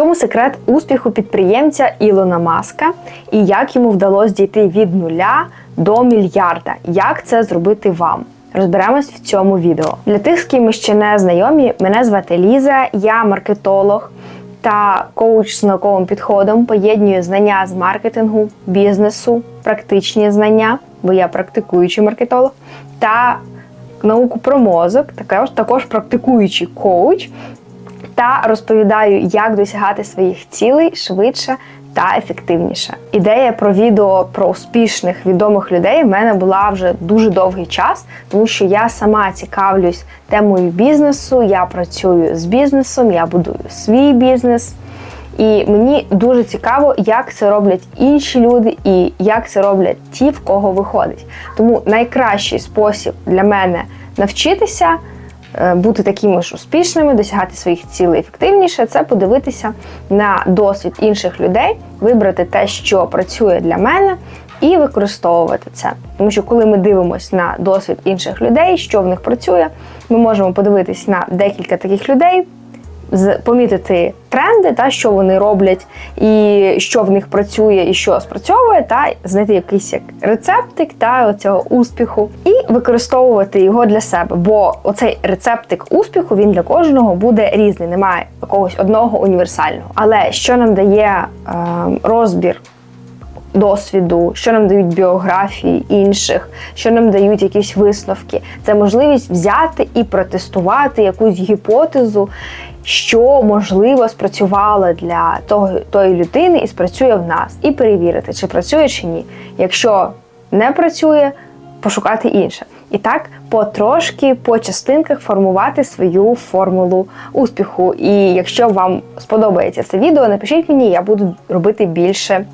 чому секрет успіху підприємця Ілона Маска і як йому вдалося дійти від нуля до мільярда? Як це зробити вам? Розберемось в цьому відео. Для тих, з ким ми ще не знайомі, мене звати Ліза, я маркетолог та коуч з науковим підходом. Поєднюю знання з маркетингу, бізнесу, практичні знання, бо я практикуючий маркетолог, та науку про мозок, також, також практикуючий коуч та розповідаю, як досягати своїх цілей швидше та ефективніше. Ідея про відео про успішних відомих людей в мене була вже дуже довгий час, тому що я сама цікавлюсь темою бізнесу, я працюю з бізнесом, я будую свій бізнес. І мені дуже цікаво, як це роблять інші люди, і як це роблять ті, в кого виходить. Тому найкращий спосіб для мене навчитися бути такими ж успішними, досягати своїх цілей ефективніше, це подивитися на досвід інших людей, вибрати те, що працює для мене, і використовувати це. Тому що коли ми дивимося на досвід інших людей, що в них працює, ми можемо подивитись на декілька таких людей. Помітити тренди, та що вони роблять, і що в них працює, і що спрацьовує, та знайти якийсь як рецептик та цього успіху, і використовувати його для себе. Бо оцей рецептик успіху він для кожного буде різний, немає якогось одного універсального. Але що нам дає е, розбір досвіду, що нам дають біографії інших, що нам дають якісь висновки. Це можливість взяти і протестувати якусь гіпотезу, що можливо спрацювало для того тої людини і спрацює в нас, і перевірити, чи працює чи ні. Якщо не працює, пошукати інше. І так потрошки по частинках формувати свою формулу успіху. І якщо вам сподобається це відео, напишіть мені, я буду робити більше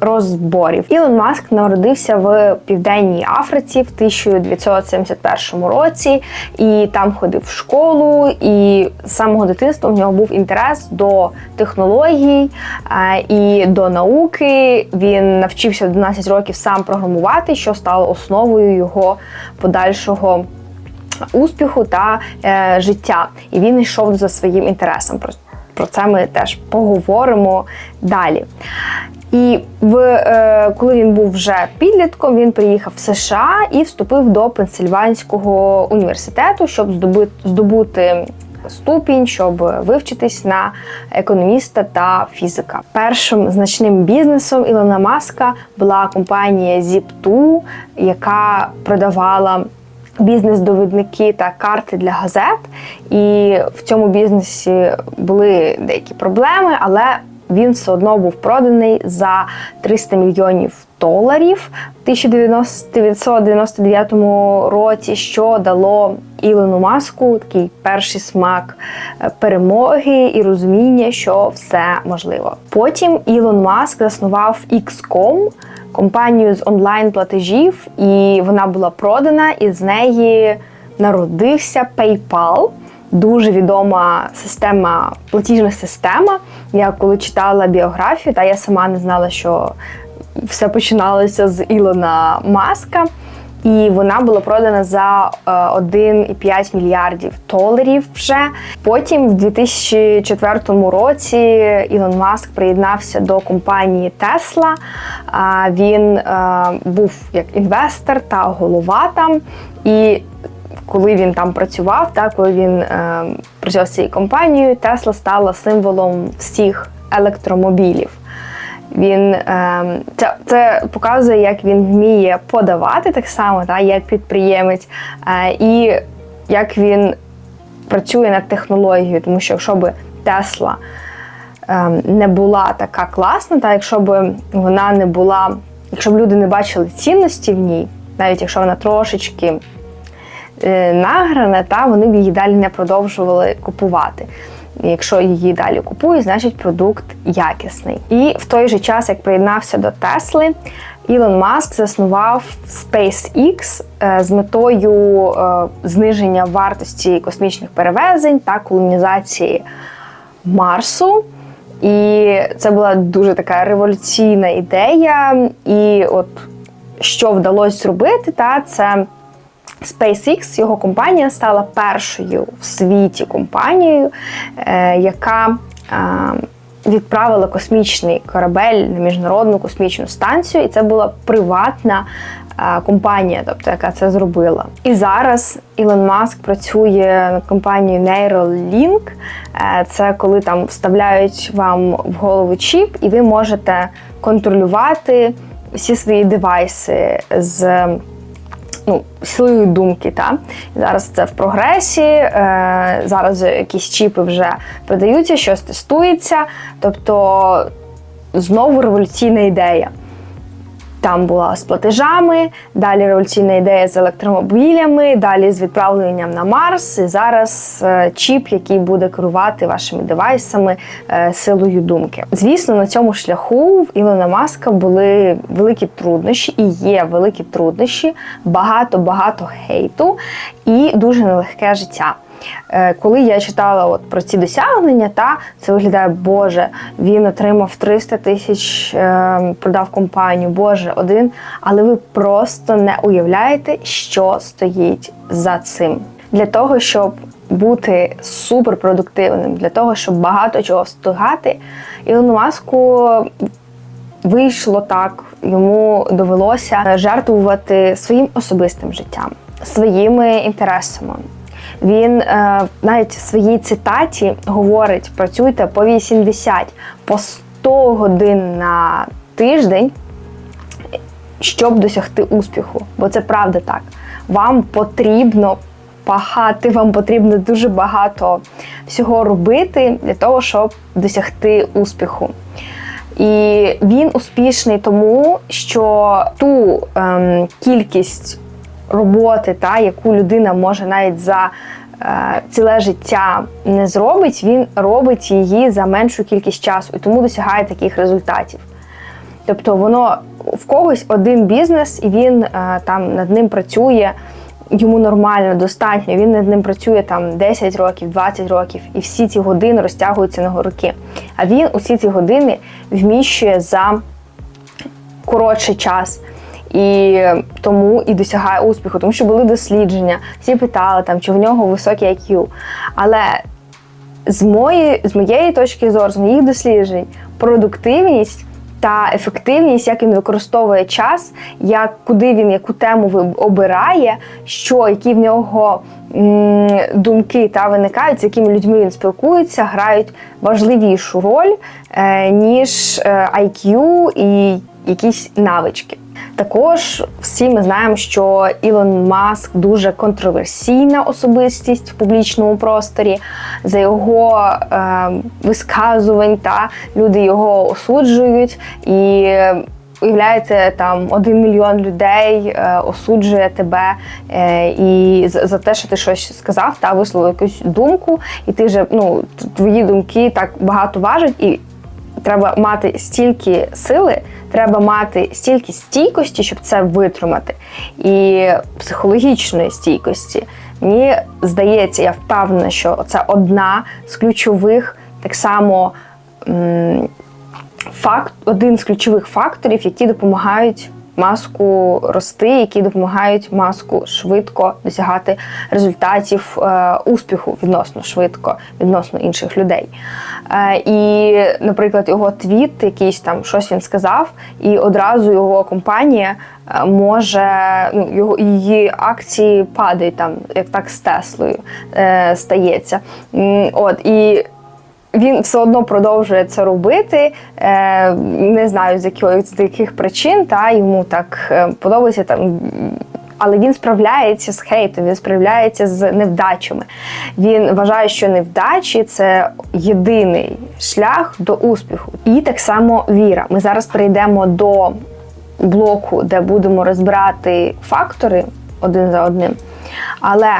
розборів. Ілон Маск народився в Південній Африці в 1971 році, і там ходив в школу. І з самого дитинства в нього був інтерес до технологій е, і до науки. Він навчився в 12 років сам програмувати, що стало основою його подальшого. Успіху та е, життя, і він йшов за своїм інтересом. Про, про це ми теж поговоримо далі. І в, е, коли він був вже підлітком, він приїхав в США і вступив до Пенсильванського університету, щоб здобути, здобути ступінь, щоб вивчитись на економіста та фізика. Першим значним бізнесом Ілона Маска була компанія Zip2, яка продавала бізнес-довідники та карти для газет. І в цьому бізнесі були деякі проблеми, але він все одно був проданий за 300 мільйонів доларів в 1999 році, що дало Ілону Маску такий перший смак е, перемоги і розуміння, що все можливо. Потім Ілон Маск заснував XCOM, компанію з онлайн-платежів, і вона була продана, і з неї народився PayPal. Дуже відома система, платіжна система. Я коли читала біографію, та я сама не знала, що все починалося з Ілона Маска. І вона була продана за е, 1,5 мільярдів доларів вже. Потім, в 2004 році, Ілон Маск приєднався до компанії Tesla. А Він е, був як інвестор та голова там. І коли він там працював, так, коли він е, працював з цією компанією, Тесла стала символом всіх електромобілів. Він е, це, це показує, як він вміє подавати так само, так, як підприємець, е, і як він працює над технологією. Тому що якщо б Тесла е, не була така класна, та якщо б вона не була, якщо б люди не бачили цінності в ній, навіть якщо вона трошечки е, награна, та вони б її далі не продовжували купувати. Якщо її далі купують, значить продукт якісний. І в той же час, як приєднався до Тесли, Ілон Маск заснував SpaceX е, з метою е, зниження вартості космічних перевезень та колонізації Марсу. І це була дуже така революційна ідея. І от що вдалося зробити, та це SpaceX, його компанія стала першою в світі компанією, е, яка відправили космічний корабель на міжнародну космічну станцію, і це була приватна е, компанія, тобто яка це зробила. І зараз Ілон Маск працює над компанією Neuralink. Е, Це коли там вставляють вам в голову чіп, і ви можете контролювати всі свої девайси з ну, силою думки. Та? Зараз це в прогресі, е, зараз якісь чіпи вже продаються, щось тестується. Тобто знову революційна ідея. Там була з платежами, далі революційна ідея з електромобілями, далі з відправленням на Марс. І зараз е, чіп, який буде керувати вашими девайсами е, силою думки. Звісно, на цьому шляху в Ілона Маска були великі труднощі і є великі труднощі, багато-багато хейту і дуже нелегке життя. Е, Коли я читала от про ці досягнення, та це виглядає, Боже, він отримав 300 тисяч, е, продав компанію, Боже, один. Але ви просто не уявляєте, що стоїть за цим. Для того, щоб бути суперпродуктивним, для того, щоб багато чого встигати, Ілону Маску вийшло так, йому довелося жертвувати своїм особистим життям, своїми інтересами. Він е, навіть в своїй цитаті говорить: працюйте по 80, по 100 годин на тиждень, щоб досягти успіху. Бо це правда так. Вам потрібно пахати, вам потрібно дуже багато всього робити для того, щоб досягти успіху. І він успішний тому, що ту ем, кількість роботи, та, яку людина може навіть за е, ціле життя не зробить, він робить її за меншу кількість часу і тому досягає таких результатів. Тобто воно в когось один бізнес, і він е, там над ним працює. Йому нормально, достатньо, він над ним працює там 10 років, 20 років, і всі ці години розтягуються на роки. А він усі ці години вміщує за коротший час. І тому і досягає успіху, тому що були дослідження, всі питали там, чи в нього високий IQ. Але з моєї, з моєї точки зору, з моїх досліджень, продуктивність та ефективність, як він використовує час, як куди він яку тему обирає, що які в нього м, думки та виникають, з якими людьми він спілкується, грають важливішу роль, е, ніж е, IQ і якісь навички. Також всі ми знаємо, що Ілон Маск дуже контроверсійна особистість в публічному просторі. За його е, висказувань та люди його осуджують і. Уявляєте, там один мільйон людей е, осуджує тебе е, і за, за те, що ти щось сказав, та висловив якусь думку, і ти вже ну твої думки так багато важать, і треба мати стільки сили, треба мати стільки стійкості, щоб це витримати, і психологічної стійкості. Мені здається, я впевнена, що це одна з ключових, так само факт, один з ключових факторів, які допомагають маску рости, які допомагають маску швидко досягати результатів е, успіху відносно швидко, відносно інших людей. Е, і, наприклад, його твіт, якийсь там щось він сказав, і одразу його компанія е, може ну, його її акції падають там, як так з Теслою е, стається. От і він все одно продовжує це робити. Е, не знаю з яких, з яких причин, та йому так е, подобається там. Але він справляється з хейтом, він справляється з невдачами. Він вважає, що невдачі це єдиний шлях до успіху. І так само віра. Ми зараз перейдемо до блоку, де будемо розбирати фактори один за одним. Але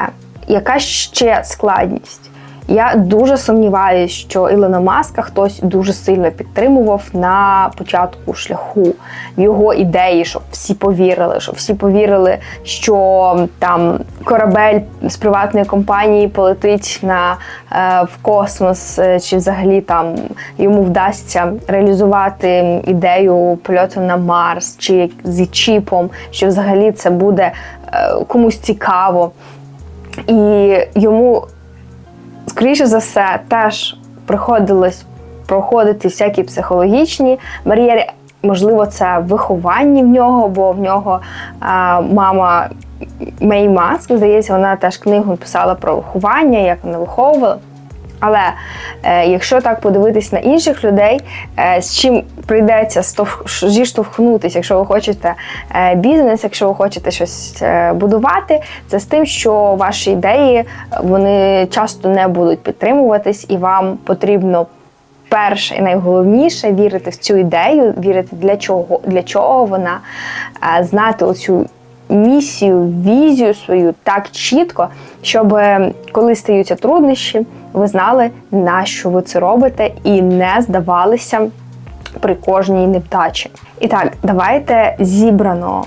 яка ще складність? Я дуже сумніваюся, що Ілона Маска хтось дуже сильно підтримував на початку шляху його ідеї, щоб всі повірили, щоб всі повірили, що там корабель з приватної компанії полетить на е, в космос, е, чи взагалі там йому вдасться реалізувати ідею польоту на Марс, чи з чіпом, що взагалі це буде е, комусь цікаво. І йому скоріше за все, теж приходилось проходити всякі психологічні бар'єри. Можливо, це виховання в нього, бо в нього а, мама Мей Маск, здається, вона теж книгу писала про виховання, як вона виховувала. Але е, якщо так подивитись на інших людей, е, з чим прийдеться зіштовхнутися, якщо ви хочете е, бізнес, якщо ви хочете щось е, будувати, це з тим, що ваші ідеї вони часто не будуть підтримуватись, і вам потрібно перше і найголовніше вірити в цю ідею, вірити для чого, для чого вона, е, знати оцю місію, візію свою так чітко, щоб е, коли стаються труднощі, ви знали, на що ви це робите, і не здавалися при кожній невдачі. І так, давайте зібрано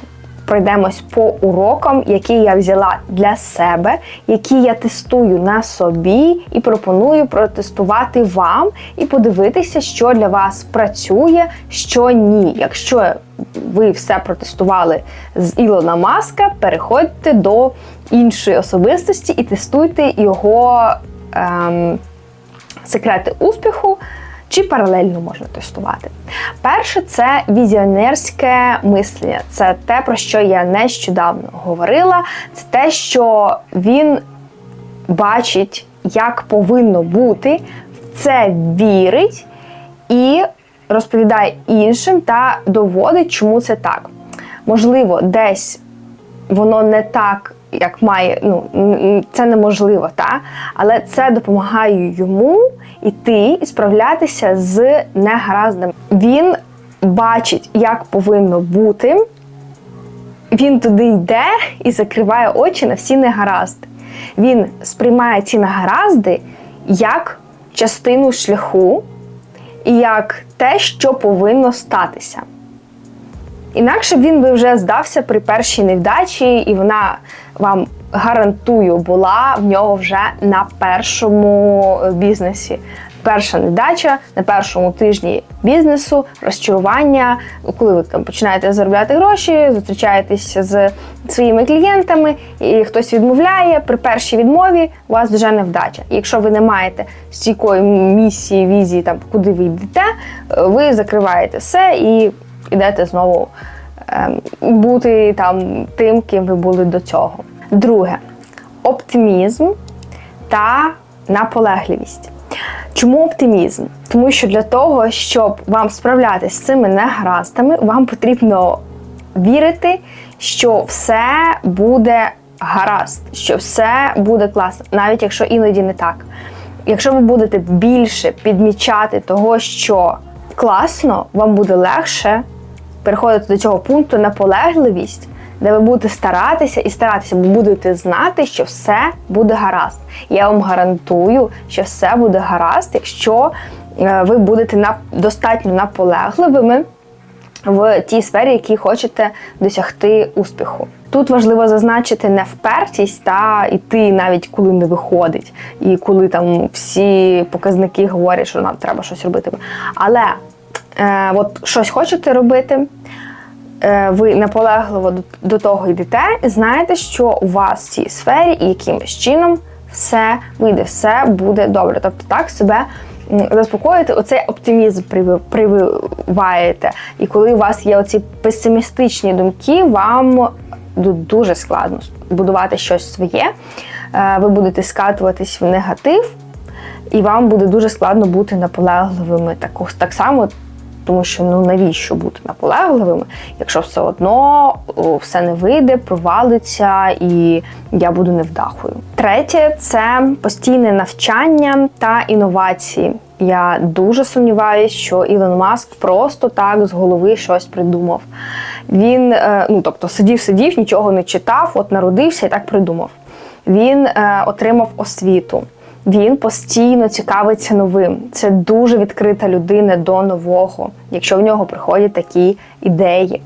пройдемось по урокам, які я взяла для себе, які я тестую на собі, і пропоную протестувати вам і подивитися, що для вас працює, що ні. Якщо ви все протестували з Ілона Маска, переходьте до іншої особистості і тестуйте його ем, секрети успіху. Чи паралельно можна тестувати? Перше, це візіонерське мислення. Це те, про що я нещодавно говорила. Це те, що він бачить, як повинно бути, в це вірить і розповідає іншим та доводить, чому це так. Можливо, десь воно не так, як має, ну це неможливо, та? але це допомагає йому іти і справлятися з негараздами. Він бачить, як повинно бути. Він туди йде і закриває очі на всі негаразди. Він сприймає ці негаразди як частину шляху і як те, що повинно статися. Інакше б він би вже здався при першій невдачі, і вона вам гарантую була в нього вже на першому бізнесі. Перша невдача на першому тижні бізнесу, розчарування, коли ви там починаєте заробляти гроші, зустрічаєтеся з своїми клієнтами, і хтось відмовляє. При першій відмові у вас вже невдача. І якщо ви не маєте стійкої місії, візії, там куди ви йдете, ви закриваєте все і йдете знову бути там тим, ким ви були до цього. Друге оптимізм та наполегливість. Чому оптимізм? Тому що для того, щоб вам справлятися з цими негараздами, вам потрібно вірити, що все буде гаразд, що все буде класно, навіть якщо іноді не так. Якщо ви будете більше підмічати того, що класно, вам буде легше переходити до цього пункту наполегливість, де ви будете старатися і старатися, бо будете знати, що все буде гаразд. Я вам гарантую, що все буде гаразд, якщо е, ви будете достатньо наполегливими в тій сфері, якій хочете досягти успіху. Тут важливо зазначити не впертість та йти навіть коли не виходить, і коли там всі показники говорять, що нам треба щось робити. Але е, от щось хочете робити, е, ви наполегливо до, того йдете, знаєте, що у вас в цій сфері якимось чином все вийде, все буде добре. Тобто так себе заспокоїти, оцей оптимізм прививаєте. І коли у вас є оці песимістичні думки, вам дуже складно будувати щось своє. Е, Ви будете скатуватись в негатив, і вам буде дуже складно бути наполегливими так само, тому що ну навіщо бути наполегливими, якщо все одно все не вийде, провалиться і я буду невдахою. Третє це постійне навчання та інновації. Я дуже сумніваюся, що Ілон Маск просто так з голови щось придумав. Він, е, ну тобто, сидів, сидів, нічого не читав, от народився і так придумав. Він е, отримав освіту. Він постійно цікавиться новим. Це дуже відкрита людина до нового, якщо в нього приходять такі ідеї.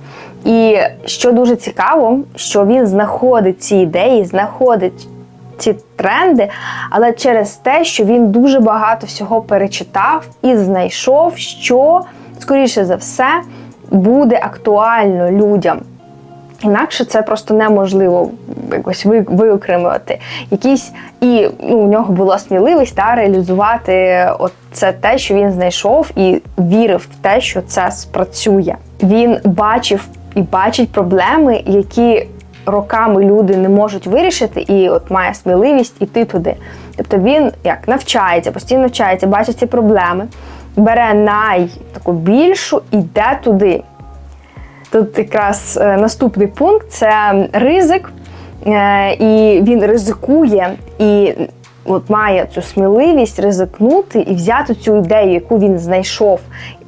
І що дуже цікаво, що він знаходить ці ідеї, знаходить ці тренди, але через те, що він дуже багато всього перечитав і знайшов, що скоріше за все буде актуально людям. Інакше це просто неможливо якось ви- виокремлювати. Якісь і ну, у нього була сміливість та реалізувати от це те, що він знайшов, і вірив в те, що це спрацює. Він бачив і бачить проблеми, які роками люди не можуть вирішити, і от має сміливість іти туди. Тобто він як навчається, постійно навчається, бачить ці проблеми, бере най таку більшу, іде туди. Тут якраз е, наступний пункт це ризик, Е, і він ризикує і от має цю сміливість ризикнути і взяти цю ідею, яку він знайшов.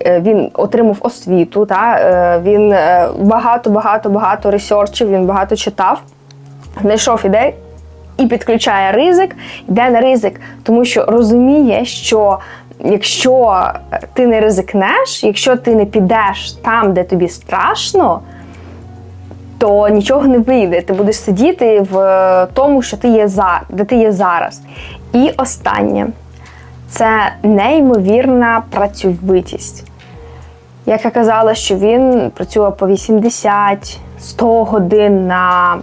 Е, Він отримав освіту, та він багато, багато, багато ресерчів, він багато читав, знайшов ідею і підключає ризик, йде на ризик, тому що розуміє, що якщо ти не ризикнеш, якщо ти не підеш там, де тобі страшно, то нічого не вийде. Ти будеш сидіти в е, тому, що ти є за, де ти є зараз. І останнє це неймовірна працьовитість. Як я казала, що він працює по 80-100 годин на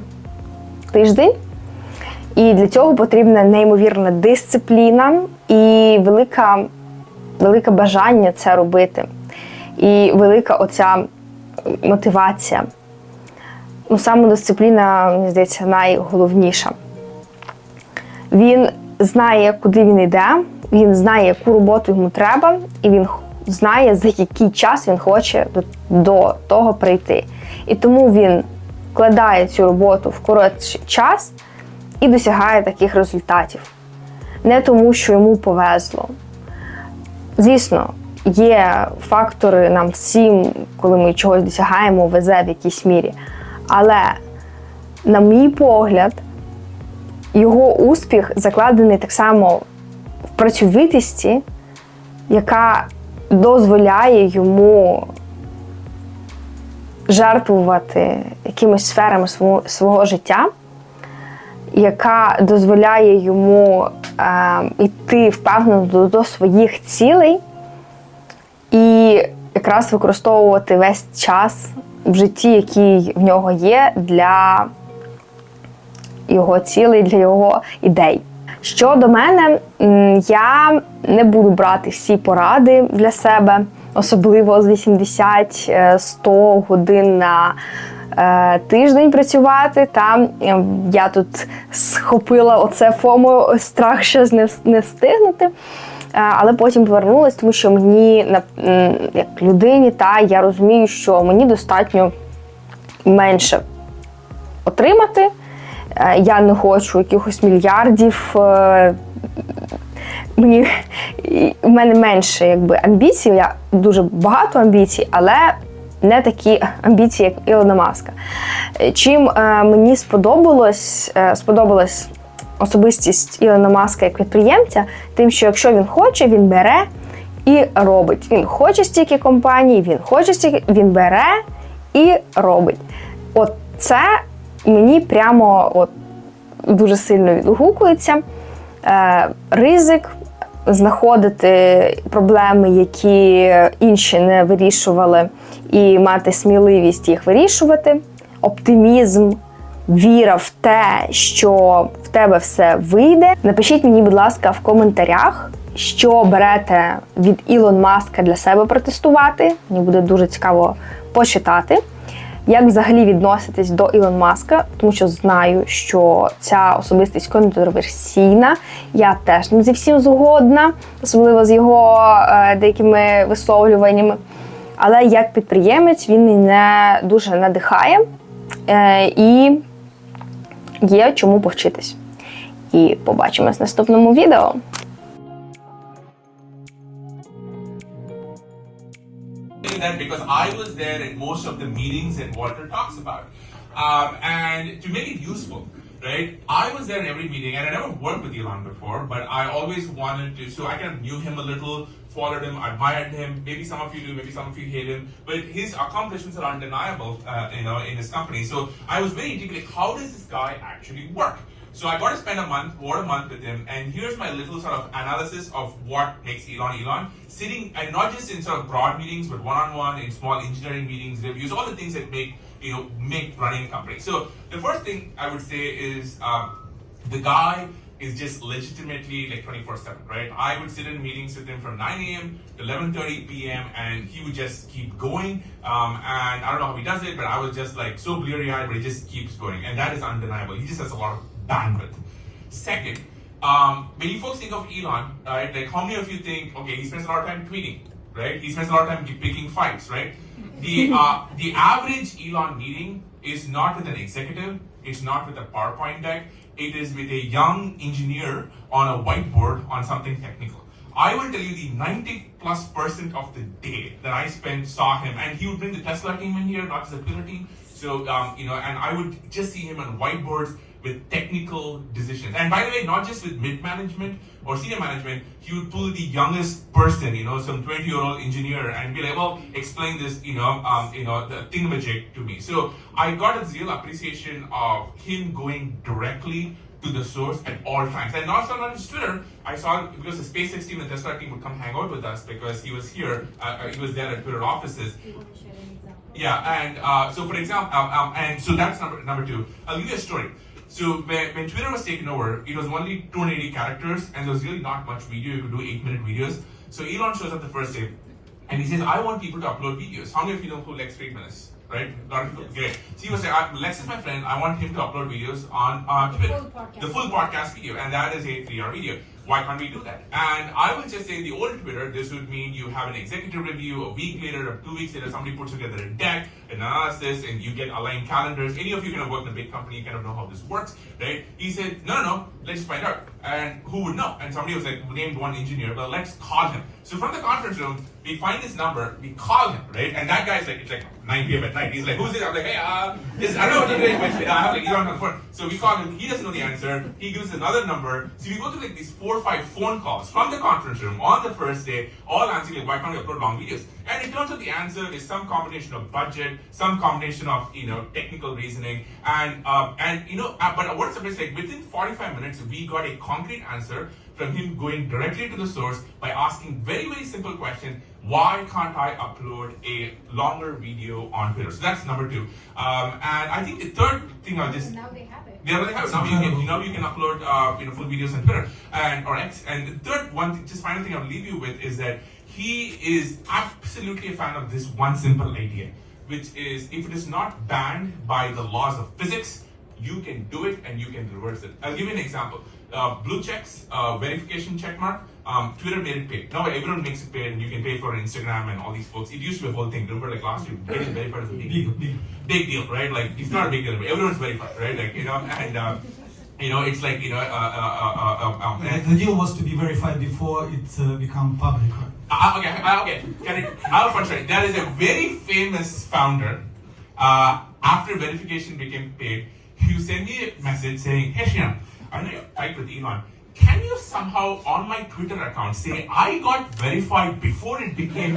тиждень. І для цього потрібна неймовірна дисципліна і велика, велике бажання це робити. І велика оця мотивація. Ну, самодисципліна, мені здається, найголовніша. Він знає, куди він йде, він знає, яку роботу йому треба, і він знає, за який час він хоче до, до того прийти. І тому він вкладає цю роботу в коротший час і досягає таких результатів. Не тому, що йому повезло. Звісно, є фактори нам всім, коли ми чогось досягаємо, везе в якійсь мірі. Але, на мій погляд, його успіх закладений так само в працьовитості, яка дозволяє йому жертвувати якимись сферами свого, свого життя, яка дозволяє йому е, йти впевнено до, до своїх цілей і якраз використовувати весь час в житті, який в нього є, для його цілей, для його ідей. Щодо мене, я не буду брати всі поради для себе, особливо з 80-100 годин на е, тиждень працювати. Та е, я тут схопила оце фому страх щось не, встигнути. Е, Але потім повернулась, тому що мені як людині, та я розумію, що мені достатньо менше отримати. Е, Я не хочу якихось мільярдів. е, Мені в мене менше якби амбіцій. Я дуже багато амбіцій, але не такі амбіції, як Ілона Маска. Е, Чим е, мені сподобалось, е, сподобалась особистість Ілона Маска як підприємця, тим, що якщо він хоче, він бере і робить. Він хоче стільки компаній, він хоче стільки, він бере і робить. От це мені прямо от дуже сильно відгукується. Ризик знаходити проблеми, які інші не вирішували, і мати сміливість їх вирішувати, оптимізм, віра в те, що в тебе все вийде. Напишіть мені, будь ласка, в коментарях, що берете від Ілон Маска для себе протестувати. Мені буде дуже цікаво почитати. Як взагалі відноситись до Ілон Маска, тому що знаю, що ця особистість контроверсійна. Я теж не зі всім згодна, особливо з його е, деякими висловлюваннями. Але як підприємець він мене дуже надихає е, і є чому повчитись. І побачимось в наступному відео. because I was there at most of the meetings that Walter talks about. Um, and to make it useful, right? I was there in every meeting, and I never worked with Elon before, but I always wanted to. So I kind of knew him a little, followed him, admired him. Maybe some of you do, maybe some of you hate him, but his accomplishments are undeniable, uh, you know, in his company. So I was very intrigued. Like, how does this guy actually work? So I got to spend a month, over a month with him, and here's my little sort of analysis of what makes Elon Elon. Sitting, and not just in sort of broad meetings, but one-on-one, in small engineering meetings, reviews, all the things that make you know, make running a company. So the first thing I would say is um, the guy is just legitimately like 24 7 right? I would sit in meetings with him from 9 a.m to 11.30 p.m and he would just keep going um, and i don't know how he does it but i was just like so bleary-eyed but he just keeps going and that is undeniable. He just has a lot of bandwidth. Second um, when you folks think of elon right like how many of you think okay he spends a lot of time tweeting right he spends a lot of time picking fights right the uh, the average elon meeting is not with an executive it's not with a powerpoint deck it is with a young engineer on a whiteboard on something technical. I will tell you the 90 plus percent of the day that I spent saw him, and he would bring the Tesla team in here, not just the team. So, um, you know, and I would just see him on whiteboards with technical decisions. And by the way, not just with mid management or senior management, he would pull the youngest person, you know, some 20 year old engineer, and be like, well, explain this, you know, um, you know, the thingamajig to me. So I got a real appreciation of him going directly to the source at all times. And not on his Twitter, I saw because the SpaceX team and Tesla team would come hang out with us because he was here, uh, uh, he was there at Twitter offices. Do you want to share an example? Yeah, and uh, so for example, um, um, and so that's number number two. I'll give you a story. So when, when Twitter was taken over, it was only 280 characters, and there was really not much video. You could do eight-minute videos. So Elon shows up the first day, and he says, "I want people to upload videos." How many of you know who Lex Friedman is? Right? A lot of people. Great. So he was like, "Lex is my friend. I want him to upload videos on uh, The Twitter, full podcast. the full podcast video, and that is a three-hour video. Why can't we do that?" And I will just say, in the old Twitter, this would mean you have an executive review a week later, or two weeks later, somebody puts together a deck, analysis, and you get aligned calendars. Any of you kind of work in a big company, you kind of know how this works, right? He said, "No, no, no. Let's find out." And who would know? And somebody was like, named one engineer. Well, let's call him. So from the conference room, we find this number, we call him, right? And that guy's like, it's like 9 p.m. at night. He's like, who's this? I'm like, hey, uh, this, I don't know what you're doing, but uh, I have like, he's on the phone. So we call him, he doesn't know the answer. He gives another number. So we go through like these four or five phone calls from the conference room on the first day, all answering like, why can't we upload long videos? And it turns out the answer is some combination of budget, some combination of, you know, technical reasoning. And, um, and you know, uh, but what's the like within 45 minutes, we got a concrete answer from him going directly to the source by asking very, very simple question. Why can't I upload a longer video on Twitter? So that's number two. Um, and I think the third thing I'll just now they have it. They already have. Now you can, know, you can upload, uh, you know, full videos on Twitter and or X. And the third one, just final thing I'll leave you with is that he is absolutely a fan of this one simple idea, which is if it is not banned by the laws of physics, you can do it and you can reverse it. I'll give you an example. Uh, blue checks, uh, verification check mark. Um, Twitter made it paid. Now everyone makes it paid, and you can pay for Instagram and all these folks. It used to be a whole thing. Remember, like last year, getting verified was a big deal Big, big. big deal, right? Like it's not a big deal, but everyone's verified, right? Like you know, and uh, you know, it's like you know, uh, uh, uh, uh, um, The, the deal was to be verified before it uh, become public. right? uh, okay, uh, okay, can it, I'll fun There is a very famous founder. Uh, after verification became paid, he sent me a message saying, "Hey, Shyam, I know you typed with Elon." Can you somehow on my Twitter account say I got verified before it became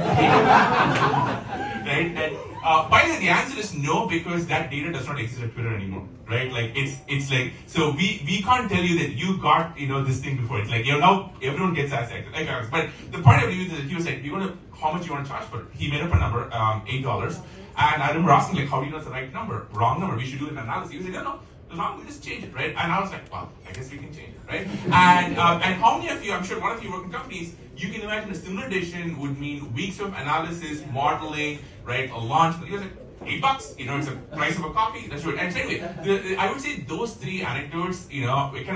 right? And uh, by the way, the answer is no because that data does not exist at Twitter anymore, right? Like it's it's like so we we can't tell you that you got you know this thing before. It's like you know now everyone gets access. Like, but the point of view is that he was like, "You want to how much you want to charge for it?" He made up a number, um, eight dollars, and I remember asking like, "How do you know it's the right number? Wrong number? We should do an analysis." He was like, "No, no." As long as we just change it, right? And I was like, well, I guess we can change it, right? And um, and how many of you, I'm sure one of you work in companies, you can imagine a similar edition would mean weeks of analysis, modeling, right? A launch. He was like, eight bucks, you know, it's the price of a coffee. That's right. And anyway, the, the- I would say those three anecdotes, you know, it kind of